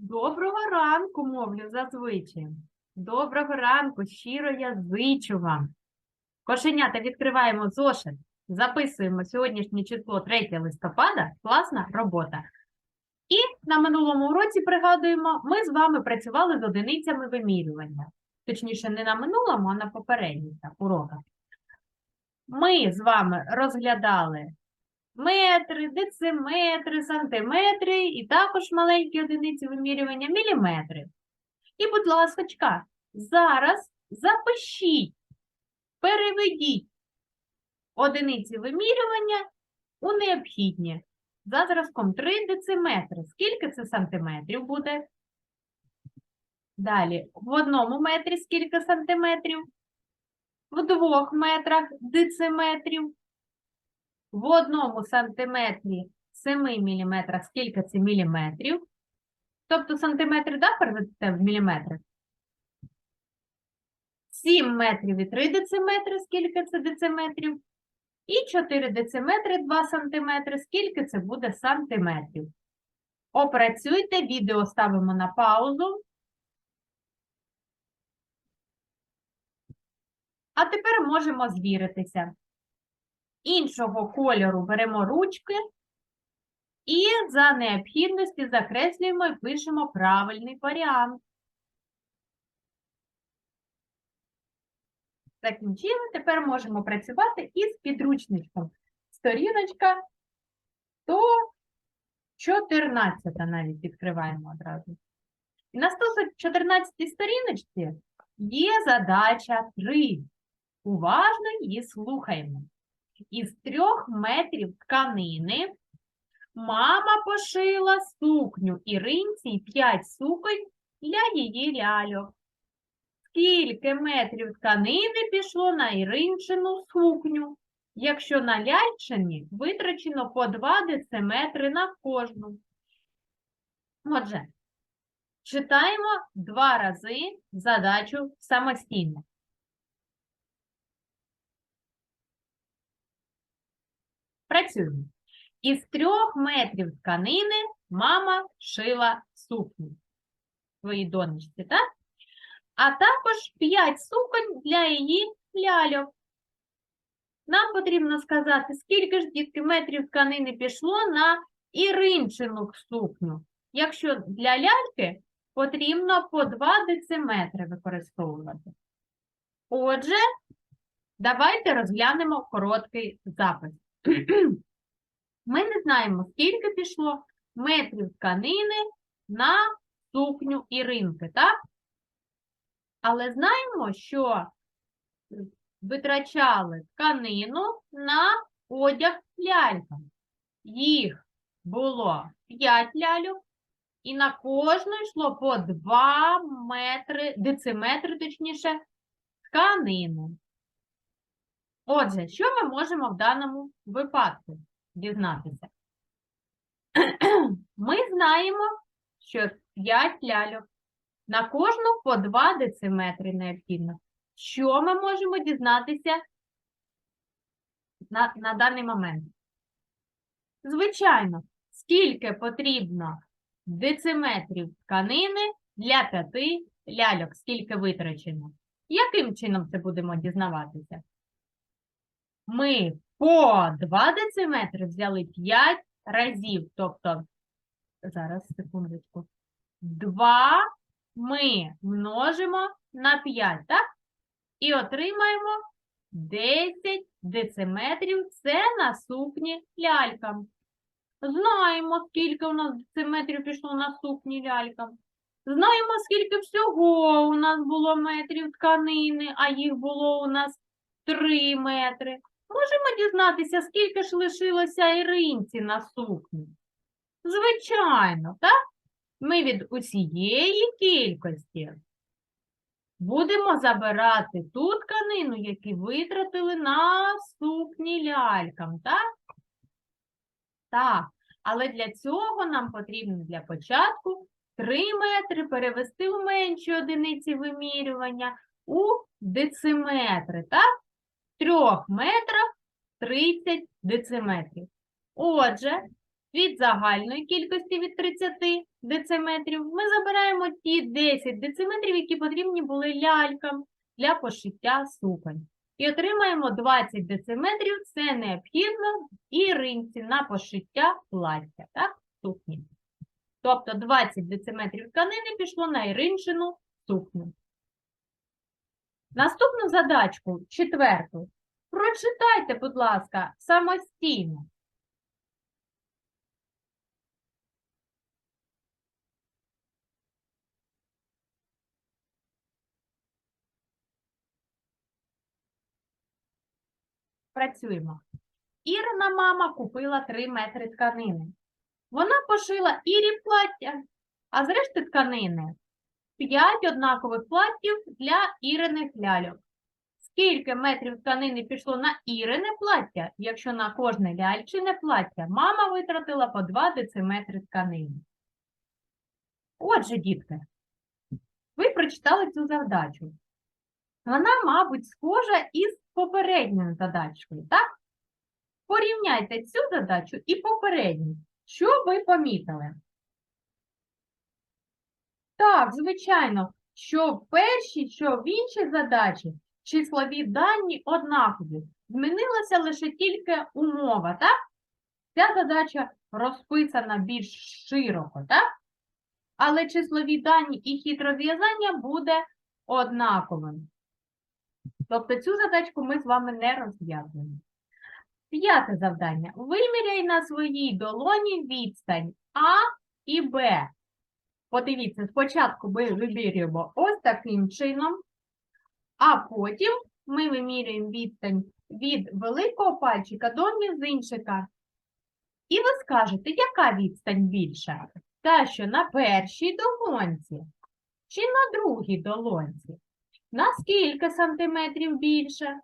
Доброго ранку, мовлю зазвичай. Доброго ранку, щиро я зичу вам. Кошенята, відкриваємо зошит, записуємо сьогоднішнє число 3 листопада, класна робота. І на минулому уроці пригадуємо, ми з вами працювали з одиницями вимірювання. Точніше, не на минулому, а на попередніх уроках. Ми з вами розглядали метри, дециметри, сантиметри і також маленькі одиниці вимірювання міліметри. І, будь ласка, зараз запишіть, переведіть одиниці вимірювання у необхідні. За зразком 3 дециметри. Скільки це сантиметрів буде? Далі, в одному метрі скільки сантиметрів? В двох метрах дециметрів. В одному сантиметрі 7 міліметрах скільки це міліметрів? Тобто сантиметри, да, переведете в міліметри? 7 метрів і 3 дециметри, скільки це дециметрів? І 4 дециметри, 2 сантиметри, скільки це буде сантиметрів? Опрацюйте, відео ставимо на паузу. А тепер можемо звіритися. Іншого кольору беремо ручки і за необхідності закреслюємо і пишемо правильний варіант. Закінчили, тепер можемо працювати із підручничком. Сторіночка 114 навіть відкриваємо одразу. І на 114 сторіночці є задача 3. Уважно її слухаємо. Із трьох метрів тканини мама пошила сукню Іринці і п'ять суконь для її ляльок. Скільки метрів тканини пішло на Іринчину сукню, якщо на ляльчині витрачено по 2 дециметри на кожну? Отже, читаємо два рази задачу самостійно. Працюємо. Із трьох метрів тканини мама шила сукню своїй донечці, так? А також 5 суконь для її ляльок. Нам потрібно сказати, скільки ж дітки метрів тканини пішло на іринчину сукню. Якщо для ляльки потрібно по 2 дециметри використовувати. Отже, давайте розглянемо короткий запис. Ми не знаємо, скільки пішло метрів тканини на сукню Іринки, так? Але знаємо, що витрачали тканину на одяг лялькам. Їх було 5 ляльок, і на кожну йшло по 2 метри, дециметри, точніше, тканини. Отже, що ми можемо в даному випадку дізнатися? Ми знаємо, що 5 ляльок. На кожну по 2 дециметри необхідно. Що ми можемо дізнатися на, на даний момент? Звичайно, скільки потрібно дециметрів тканини для 5 ляльок, скільки витрачено. Яким чином це будемо дізнаватися? Ми по 2 дециметри взяли 5 разів, тобто, зараз, секундочку, 2 ми множимо на 5, так? І отримаємо 10 дециметрів. Це на сукні лялькам. Знаємо, скільки у нас дециметрів пішло на сукні лялькам. Знаємо, скільки всього у нас було метрів тканини, а їх було у нас 3 метри. Можемо дізнатися, скільки ж лишилося Іринці на сукні? Звичайно, так? Ми від усієї кількості будемо забирати ту тканину, яку витратили на сукні лялькам, так? Так, але для цього нам потрібно для початку 3 метри перевести в менші одиниці вимірювання у дециметри, так? В трьох метрах 30 дециметрів. Отже, від загальної кількості від 30 дециметрів ми забираємо ті 10 дециметрів, які потрібні були лялькам для пошиття суконь. І отримаємо 20 дециметрів, це необхідно іринці на пошиття плаття, так, сукні. Тобто 20 дециметрів тканини пішло на іринчину сукню. Наступну задачку, четверту, прочитайте, будь ласка, самостійно. Працюємо. Ірина мама купила 3 метри тканини. Вона пошила Ірі плаття, а з решти тканини 5 однакових платтів для Іриних ляльок. Скільки метрів тканини пішло на Ірине плаття, якщо на кожне ляльчине плаття мама витратила по 2 дециметри тканини? Отже, дітки, ви прочитали цю завдачу. Вона, мабуть, схожа із попередньою задачкою, так? Порівняйте цю задачу і попередню. Що ви помітили? Так, звичайно, що в першій, що в іншій задачі числові дані однакові. Змінилася лише тільки умова, так? Ця задача розписана більш широко, так? Але числові дані і хід розв'язання буде однаковим. Тобто цю задачку ми з вами не розв'язуємо. П'яте завдання. Виміряй на своїй долоні відстань А і Б. Подивіться, спочатку ми вимірюємо ось таким чином, а потім ми вимірюємо відстань від великого пальчика до мізинчика. І ви скажете, яка відстань більша? Та, що на першій долонці чи на другій долонці? На скільки сантиметрів більше?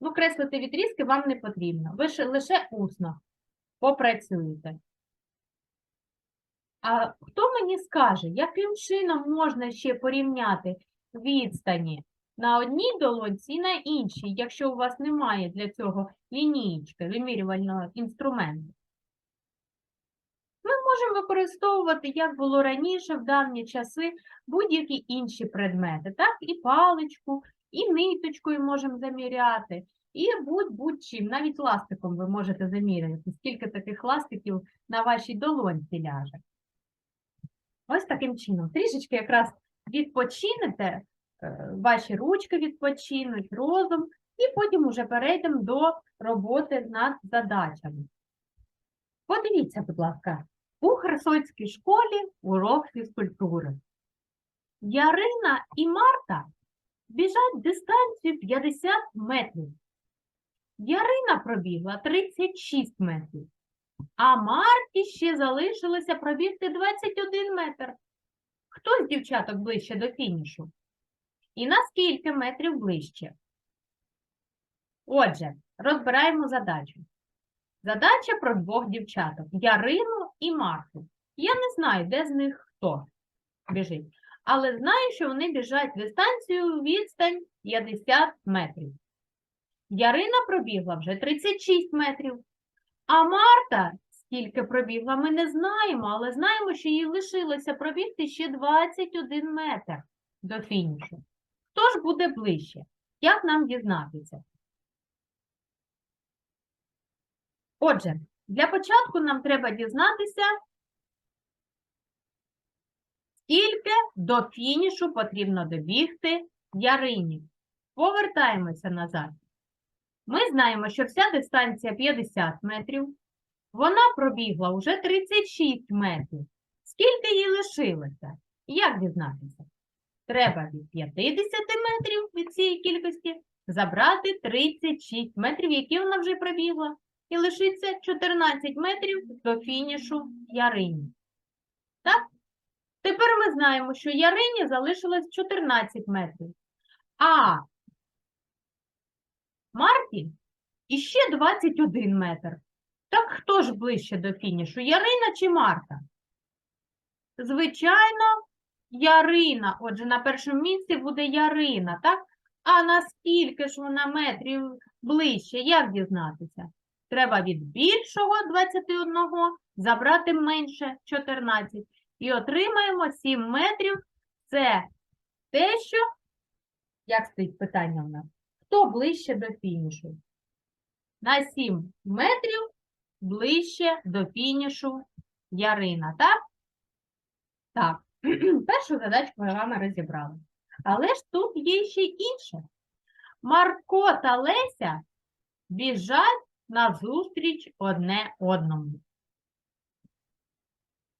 Ну, креслити відрізки вам не потрібно. Ви лише усно попрацюєте. А хто мені скаже, яким чином можна ще порівняти відстані на одній долонці і на іншій, якщо у вас немає для цього лінієчки, вимірювального інструменту? Ми можемо використовувати, як було раніше, в давні часи, будь-які інші предмети, так? І паличку, і ниточкою можемо заміряти, і будь-будь-чим, навіть ластиком ви можете заміряти, скільки таких ластиків на вашій долонці ляже. Ось таким чином. Трішечки якраз відпочинете, е, ваші ручки відпочинуть, розум, і потім уже перейдемо до роботи над задачами. Подивіться, будь ласка, у Херсонській школі урок фізкультури. Ярина і Марта біжать дистанцію 50 метрів. Ярина пробігла 36 метрів, а Марті ще залишилося пробігти 21 метр. Хто з дівчаток ближче до фінішу? І на скільки метрів ближче? Отже, розбираємо задачу. Задача про двох дівчаток Ярину і Марту. Я не знаю, де з них хто біжить, але знаю, що вони біжать дистанцію відстань 50 метрів. Ярина пробігла вже 36 метрів, а Марта скільки пробігла, ми не знаємо, але знаємо, що їй лишилося пробігти ще 21 метр до фінішу. Хто ж буде ближче? Як нам дізнатися? Отже, для початку нам треба дізнатися, скільки до фінішу потрібно добігти Ярині. Повертаємося назад. Ми знаємо, що вся дистанція 50 метрів. Вона пробігла вже 36 метрів. Скільки їй лишилося? Як дізнатися? Треба від 50 метрів від цієї кількості забрати 36 метрів, які вона вже пробігла і лишиться 14 метрів до фінішу Ярині. Так? Тепер ми знаємо, що Ярині залишилось 14 метрів. А Марті іще 21 метр. Так хто ж ближче до фінішу? Ярина чи Марта? Звичайно, Ярина. Отже, на першому місці буде Ярина, так? А наскільки ж вона метрів ближче? Як дізнатися? треба від більшого 21 забрати менше 14 і отримаємо 7 метрів. Це те, що, як стоїть питання у нас, хто ближче до фінішу? На 7 метрів ближче до фінішу Ярина, так? Так, першу задачку ми вами розібрали. Але ж тут є ще інше. Марко та Леся біжать назустріч одне одному.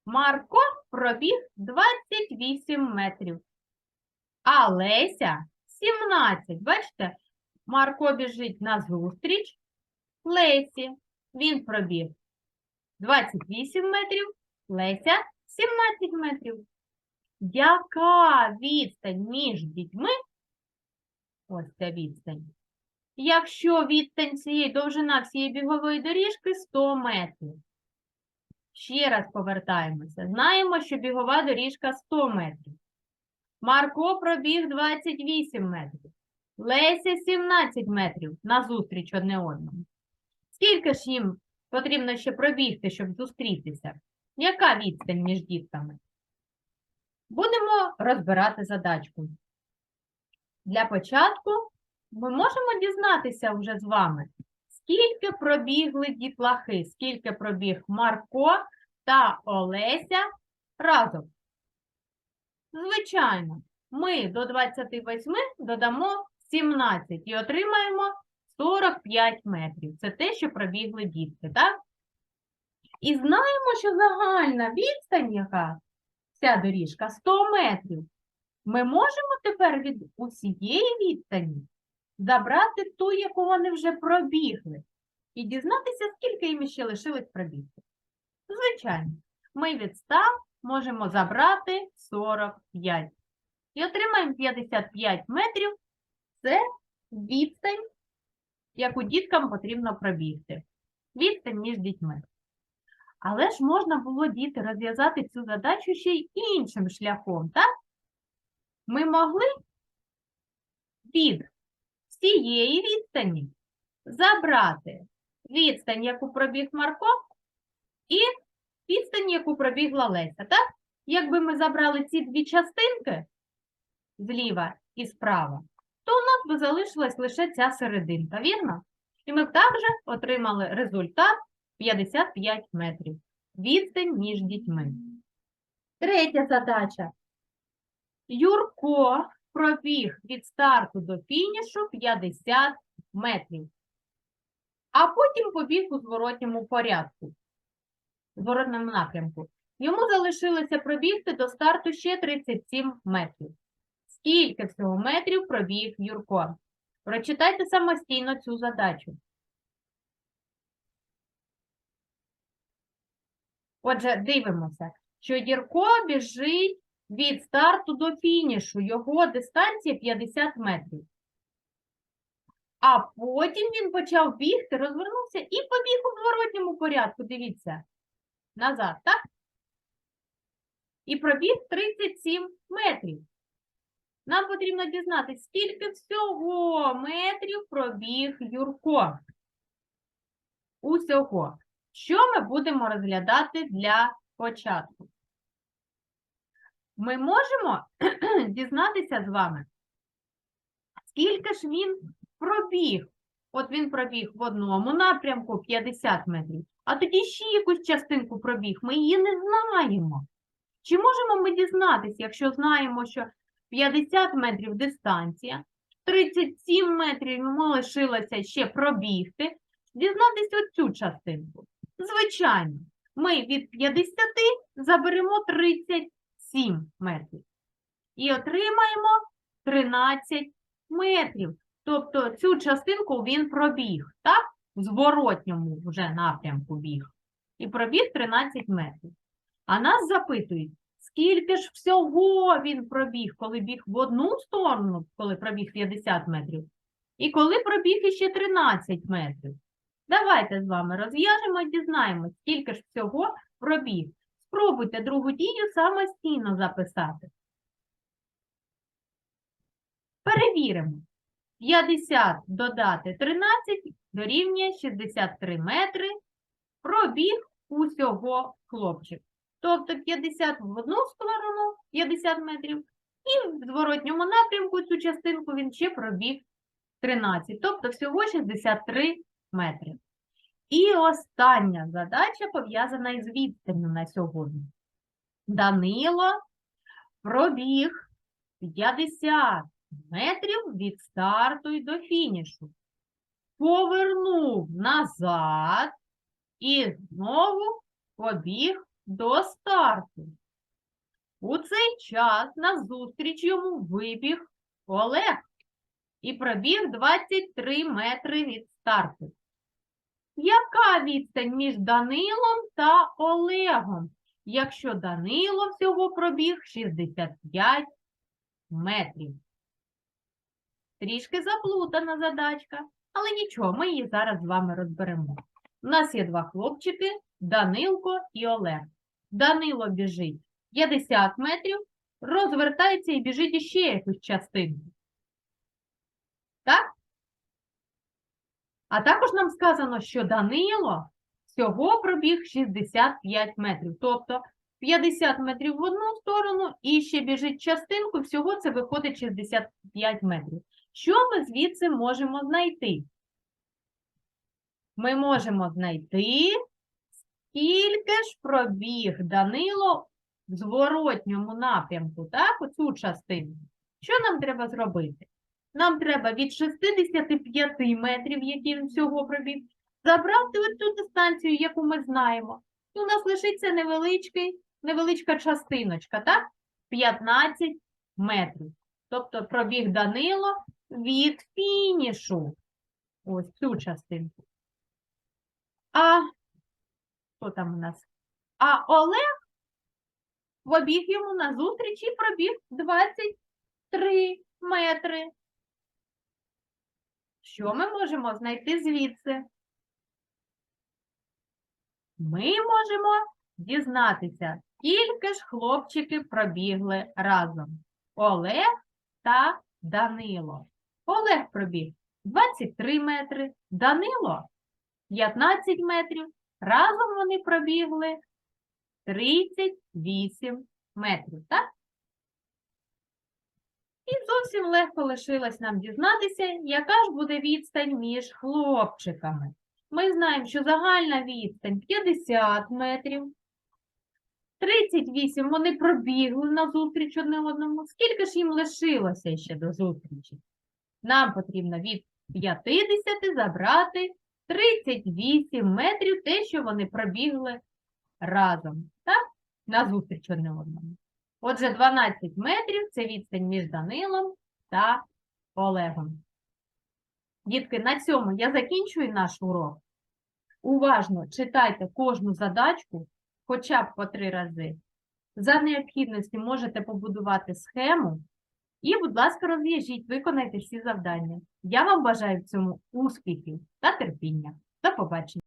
Марко пробіг 28 метрів, а Леся 17. Бачите, Марко біжить назустріч Лесі. Він пробіг 28 метрів, Леся 17 метрів. Яка відстань між дітьми? Ось ця відстань. Якщо відстань цієї довжина всієї бігової доріжки 100 метрів. Ще раз повертаємося. Знаємо, що бігова доріжка 100 метрів. Марко пробіг 28 метрів. Леся 17 метрів назустріч одне одному. Скільки ж їм потрібно ще пробігти, щоб зустрітися? Яка відстань між дітками? Будемо розбирати задачку. Для початку ми можемо дізнатися вже з вами, скільки пробігли дітлахи, скільки пробіг Марко та Олеся разом. Звичайно, ми до 28 додамо 17 і отримаємо 45 метрів. Це те, що пробігли дітки, так? І знаємо, що загальна відстань, яка ця доріжка 100 метрів. Ми можемо тепер від усієї відстані забрати ту, яку вони вже пробігли, і дізнатися, скільки їм ще лишилось пробігти. Звичайно, ми від 100 можемо забрати 45. І отримаємо 55 метрів. Це відстань, яку діткам потрібно пробігти. Відстань між дітьми. Але ж можна було діти розв'язати цю задачу ще й іншим шляхом, так? Ми могли від цієї відстані забрати відстань, яку пробіг Марко, і відстань, яку пробігла Леся, так? Якби ми забрали ці дві частинки зліва і справа, то у нас би залишилась лише ця серединка, вірно? І ми також отримали результат 55 метрів. Відстань між дітьми. Третя задача. Юрко пробіг від старту до фінішу 50 метрів, а потім побіг у зворотньому порядку, зворотному напрямку. Йому залишилося пробігти до старту ще 37 метрів. Скільки всього метрів пробіг Юрко? Прочитайте самостійно цю задачу. Отже, дивимося, що Юрко біжить від старту до фінішу. Його дистанція 50 метрів. А потім він почав бігти, розвернувся і побіг у зворотньому порядку. Дивіться. Назад, так? І пробіг 37 метрів. Нам потрібно дізнатися, скільки всього метрів пробіг Юрко. Усього. Що ми будемо розглядати для початку? Ми можемо дізнатися з вами, скільки ж він пробіг. От він пробіг в одному напрямку 50 метрів, а тоді ще якусь частинку пробіг. Ми її не знаємо. Чи можемо ми дізнатися, якщо знаємо, що 50 метрів дистанція, 37 метрів йому лишилося ще пробігти, дізнатися оцю частинку? Звичайно, ми від 50 заберемо 37 метрів і отримаємо 13 метрів. Тобто цю частинку він пробіг, так? В зворотньому вже напрямку біг. І пробіг 13 метрів. А нас запитують, скільки ж всього він пробіг, коли біг в одну сторону, коли пробіг 50 метрів, і коли пробіг іще 13 метрів. Давайте з вами розв'яжемо і дізнаємось, скільки ж всього пробіг. Спробуйте другу дію самостійно записати. Перевіримо. 50 додати 13 дорівнює 63 метри пробіг усього хлопчик. Тобто 50 в одну сторону, 50 метрів, і в зворотньому напрямку цю частинку він ще пробіг 13, тобто всього 63 метри. І остання задача пов'язана із відстанню на сьогодні. Данило пробіг 50 метрів від старту і до фінішу. Повернув назад і знову побіг до старту. У цей час назустріч йому вибіг Олег і пробіг 23 метри від старту. Яка відстань між Данилом та Олегом, якщо Данило всього пробіг 65 метрів? Трішки заплутана задачка, але нічого, ми її зараз з вами розберемо. У нас є два хлопчики Данилко і Олег. Данило біжить 50 метрів, розвертається і біжить іще якусь частинку. Так? А також нам сказано, що Данило всього пробіг 65 метрів. Тобто 50 метрів в одну сторону і ще біжить частинку, всього це виходить 65 метрів. Що ми звідси можемо знайти? Ми можемо знайти, скільки ж пробіг Данило в зворотньому напрямку, так, оцю частину. Що нам треба зробити? Нам треба від 65 метрів, які він всього пробіг, забрати оцю дистанцію, яку ми знаємо. І у нас лишиться невеличкий, невеличка частиночка, так? 15 метрів. Тобто пробіг Данило від фінішу. Ось цю частинку. А що там у нас? А Олег побіг йому назустріч і пробіг 23 метри. Що ми можемо знайти звідси? Ми можемо дізнатися, скільки ж хлопчики пробігли разом. Олег та Данило. Олег пробіг 23 метри, Данило 15 метрів. Разом вони пробігли 38 метрів, так? І зовсім легко лишилось нам дізнатися, яка ж буде відстань між хлопчиками. Ми знаємо, що загальна відстань 50 метрів. 38 вони пробігли на зустріч одне одному. Скільки ж їм лишилося ще до зустрічі? Нам потрібно від 50 забрати 38 метрів те, що вони пробігли разом. Так? На зустріч одне одному. Отже, 12 метрів це відстань між Данилом та Олегом. Дітки, на цьому я закінчую наш урок. Уважно читайте кожну задачку хоча б по три рази. За необхідності можете побудувати схему і, будь ласка, розв'яжіть, виконайте всі завдання. Я вам бажаю цьому успіхів та терпіння. До побачення!